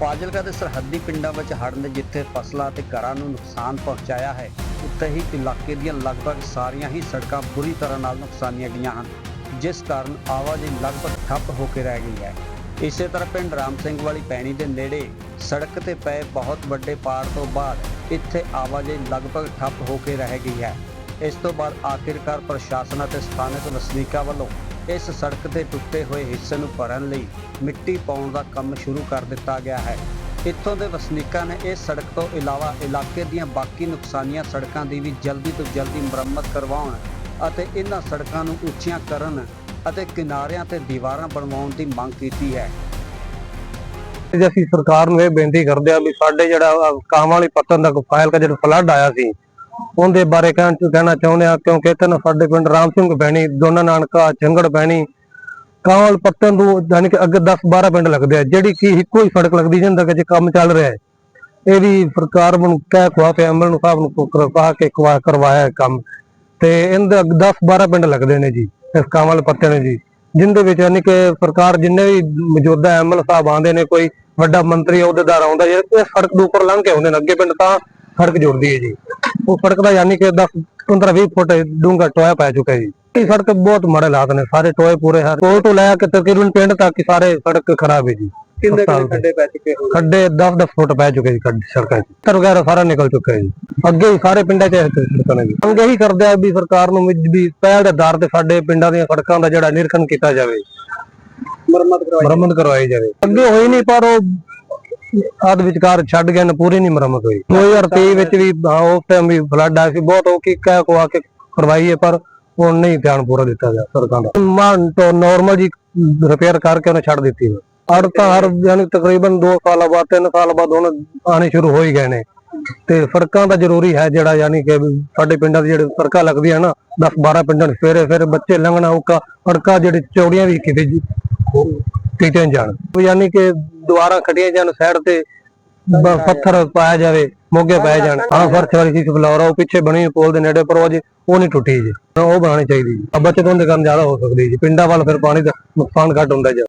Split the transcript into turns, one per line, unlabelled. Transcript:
ਫਾਜ਼ਿਲਕਾ ਦੇ ਸਰਹੱਦੀ ਪਿੰਡਾਂ ਵਿੱਚ ਹੜ੍ਹ ਨੇ ਜਿੱਥੇ ਫਸਲਾਂ ਅਤੇ ਘਰਾਂ ਨੂੰ ਨੁਕਸਾਨ ਪਹੁੰਚਾਇਆ ਹੈ, ਉੱਥੇ ਹੀ ਇਲਾਕੇ ਦੀਆਂ ਲਗਭਗ ਸਾਰੀਆਂ ਹੀ ਸੜਕਾਂ ਬੁਰੀ ਤਰ੍ਹਾਂ ਨਾਲ ਨੁਕਸਾਨੀਆਂ ਗਈਆਂ ਹਨ, ਜਿਸ ਕਾਰਨ ਆਵਾਜਾਈ ਲਗਭਗ ਠੱਪ ਹੋ ਕੇ ਰਹਿ ਗਈ ਹੈ। ਇਸੇ ਤਰ੍ਹਾਂ ਪਿੰਡ ਰਾਮ ਸਿੰਘ ਵਾਲੀ ਪੈਣੀ ਦੇ ਨੇੜੇ ਸੜਕ ਤੇ ਪਏ ਬਹੁਤ ਵੱਡੇ ਪਾੜ ਤੋਂ ਬਾਅਦ ਇੱਥੇ ਆਵਾਜਾਈ ਲਗਭਗ ਠੱਪ ਹੋ ਕੇ ਰਹਿ ਗਈ ਹੈ। ਇਸ ਤੋਂ ਬਾਅਦ ਆਖਿਰਕਾਰ ਪ੍ਰਸ਼ਾਸਨ ਅਤੇ ਸਥਾਨਕ ਵਸਨੀਕਾਂ ਵੱਲੋਂ ਇਸ ਸੜਕ ਦੇ ਟੁੱਟੇ ਹੋਏ ਹਿੱਸੇ ਨੂੰ ਭਰਨ ਲਈ ਮਿੱਟੀ ਪਾਉਣ ਦਾ ਕੰਮ ਸ਼ੁਰੂ ਕਰ ਦਿੱਤਾ ਗਿਆ ਹੈ। ਇੱਥੋਂ ਦੇ ਵਸਨੀਕਾਂ ਨੇ ਇਸ ਸੜਕ ਤੋਂ ਇਲਾਵਾ ਇਲਾਕੇ ਦੀਆਂ ਬਾਕੀ ਨੁਕਸਾਨੀਆਂ ਸੜਕਾਂ ਦੀ ਵੀ ਜਲਦੀ ਤੋਂ ਜਲਦੀ ਮੁਰੰਮਤ ਕਰਵਾਉਣ ਅਤੇ ਇਹਨਾਂ ਸੜਕਾਂ ਨੂੰ ਉੱਚੀਆਂ ਕਰਨ ਅਤੇ ਕਿਨਾਰਿਆਂ ਤੇ ਦੀਵਾਰਾਂ ਬਣਵਾਉਣ ਦੀ ਮੰਗ ਕੀਤੀ ਹੈ।
ਜੇ ਅਸੀਂ ਸਰਕਾਰ ਨੂੰ ਇਹ ਬੇਨਤੀ ਕਰਦੇ ਆ ਵੀ ਸਾਡੇ ਜਿਹੜਾ ਕਾਮ ਵਾਲੀ ਪੱਤਨ ਦਾ ਫਾਇਲ ਦਾ ਜਿਹੜਾ ਫਲੱਡ ਆਇਆ ਸੀ ਉਹਦੇ ਬਾਰੇ ਕਹਿਣ ਕਹਿਣਾ ਚਾਹੁੰਦੇ ਆ ਕਿਉਂਕਿ ਇੱਥੇ ਸਾਡੇ ਪਿੰਡ ਰਾਮ ਸਿੰਘ ਬਹਿਣੀ, ਦੋਨਾ ਨਾਨਕਾ ਚੰਗੜ ਬਹਿਣੀ ਕਾਂਵਲ ਪੱਤਨ ਤੋਂ ਯਾਨੀ ਕਿ ਅੱਗੇ 10 12 ਪਿੰਡ ਲੱਗਦੇ ਆ, ਜਿਹੜੀ ਕਿ ਇੱਕੋ ਹੀ ਸੜਕ ਲੱਗਦੀ ਜਿੰਦਾ ਕਿ ਕੰਮ ਚੱਲ ਰਿਹਾ ਹੈ। ਇਹ ਵੀ ਸਰਕਾਰ ਨੂੰ ਕਹਿ ਖਵਾ ਕੇ ਅਮਲ ਨੂੰ ਸਾਹਿਬ ਨੂੰ ਕਰਵਾ ਕੇ ਖਵਾ ਕਰਵਾਇਆ ਕੰਮ। ਤੇ ਇਹਦੇ 10 12 ਪਿੰਡ ਲੱਗਦੇ ਨੇ ਜੀ, ਇਸ ਕਾਂਵਲ ਪੱਤੇ ਨੇ ਜੀ, ਜਿੰਦੇ ਵਿੱਚ ਯਾਨੀ ਕਿ ਸਰਕਾਰ ਜਿੰਨੇ ਵੀ ਮੌਜੂਦਾ ਐਮਐਲ ਸਾਹਿਬ ਆਉਂਦੇ ਨੇ, ਕੋਈ ਵੱਡਾ ਮੰਤਰੀ ਅਹੁਦੇਦਾਰ ਆਉਂਦਾ ਜੇ ਸੜਕ ਦੇ ਉੱਪਰ ਲੰਘ ਕੇ ਆਉਂਦੇ ਨੇ, ਅੱਗੇ ਪਿੰਡ ਤਾਂ ਸੜਕ ਜੁੜਦੀ ਹੈ ਜੀ। ਉਹ ਸੜਕ ਦਾ ਯਾਨੀ ਕਿ 10 15 20 ਫੁੱਟ ਡੂੰਘਾ ਟੋਇਆ ਪੈ ਚੁੱਕਾ ਹੈ ਜੀ। ਇਹ ਸੜਕ ਬਹੁਤ ਮਾੜੇ ਹਾਲਾਤ ਨੇ ਸਾਰੇ ਟੋਏ ਪੂਰੇ ਹਨ। ਕੋਲ ਤੋਂ ਲੈ ਕੇ ਤਕਰੀਬਨ ਪਿੰਡ ਤੱਕ ਹੀ ਸਾਰੇ ਸੜਕ ਖਰਾਬ ਹੈ ਜੀ।
ਕਿੰਨੇ ਖੱਡੇ ਪੈ ਚੁੱਕੇ ਹੋ
ਖੱਡੇ 10 10 ਫੁੱਟ ਪੈ ਚੁੱਕੇ ਜੀ ਖੱਡੇ ਸੜਕਾਂ 'ਚ। ਤਰ ਵਗੈਰਾ ਸਾਰਾ ਨਿਕਲ ਚੁੱਕਾ ਹੈ ਜੀ। ਅੱਗੇ ਹੀ ਸਾਰੇ ਪਿੰਡਾਂ 'ਚ ਇਹ ਸੜਕਾਂ ਨੇ ਜੀ। ਮੰਗ ਇਹੀ ਕਰਦੇ ਆ ਵੀ ਸਰਕਾਰ ਨੂੰ ਵੀ ਪਹਿਲ ਦੇ ਆਧਾਰ ਤੇ ਸਾਡੇ ਪਿੰਡਾਂ ਦੀਆਂ ਸੜਕਾਂ ਦਾ ਜਿਹੜਾ ਨਿਰੀਖਣ ਕੀਤਾ ਜਾਵੇ।
ਮੁਰੰਮਤ ਕਰਵਾਈ
ਜਾਵੇ। ਅੱਗੇ ਹੋਈ ਨਹੀਂ ਪਰ ਉਹ ਆਦ ਵਿਚਕਾਰ ਛੱਡ ਗਏ ਨੇ ਪੂਰੀ ਨਹੀਂ ਮੁਰੰਮਤ ਹੋਈ 2023 ਵਿੱਚ ਵੀ ਹਾਂ, ਉਸ ਟਾਈਮ ਵੀ ਫਲੱਡ ਆਇਆ ਸੀ ਬਹੁਤ ਉਹ ਕੀ ਕਹਿ ਕੋ ਆ ਕੇ ਕਰਵਾਈ ਹੈ ਪਰ ਹੁਣ ਨਹੀਂ ਧਿਆਨ ਪੂਰਾ ਦਿੱਤਾ ਗਿਆ ਸਰਕਾਰ ਦਾ। ਮਾਨ ਤੋਂ ਨਾਰਮਲ ਜੀ ਰਿਪੇਅਰ ਕਰਕੇ ਉਹਨੇ ਛੱਡ ਦਿੱਤੀ ਹੈ। ਤਾਂ ਹਰ ਯਾਨੀ ਤਕਰੀਬਨ 2 ਸਾਲਾਂ ਬਾਅਦ 3 ਸਾਲ ਬਾਅਦ ਹੁਣ ਆਣੇ ਸ਼ੁਰੂ ਹੋ ਹੀ ਗਏ ਨੇ। ਤੇ ਸੜਕਾਂ ਦਾ ਜ਼ਰੂਰੀ ਹੈ ਜਿਹੜਾ ਯਾਨੀ ਕਿ ਸਾਡੇ ਪਿੰਡਾਂ ਦੀ ਜਿਹੜੇ ਸੜਕਾਂ ਲੱਗਦੀਆਂ ਨਾ 10 12 ਪਿੰਡਾਂ 'ਚ ਸਵੇਰੇ ਸਵੇਰੇ ਬੱਚੇ ਲੰਘਣਾ ਔਕਾ ਸੜਕਾਂ ਜਿਹੜੀ ਚੌੜੀਆਂ ਵੀ ਕਿਤੇ ਜੀ ਕੀਤੇ ਜਾਣ। ਯਾਨੀ ਕਿ ਦੁਆਰਾ ਖੜੀਆਂ ਜਾਣ, ਸਾਈਡ ਤੇ ਪੱਥਰ ਪਾਇਆ ਜਾਵੇ, ਮੋਗੇ ਪਾਏ ਜਾਣ। ਹਾਂ ਫਰਸ਼ ਵਾਲੀ ਚੀਜ਼ ਫਲੋਰਾ ਉਹ ਪਿੱਛੇ ਬਣੀ ਪੋਲ ਦੇ ਨੇੜੇ, ਪਰ ਉਹ ਜੀ ਉਹ ਨਹੀਂ ਟੁੱਟੀ ਜੀ। ਉਹ ਬਣਾਉਣੀ ਚਾਹੀਦੀ ਜੀ। ਆ ਬੱਚਤ ਉਹਦੇ ਕਾਰਨ ਜ਼ਿਆਦਾ ਹੋ ਸਕਦੀ ਜੀ। ਪਿੰਡਾਂ ਵੱਲ ਫਿਰ ਪਾਣੀ ਦਾ ਨੁਕਸਾਨ ਘੱਟ ਹੁੰਦਾ ਜੀ।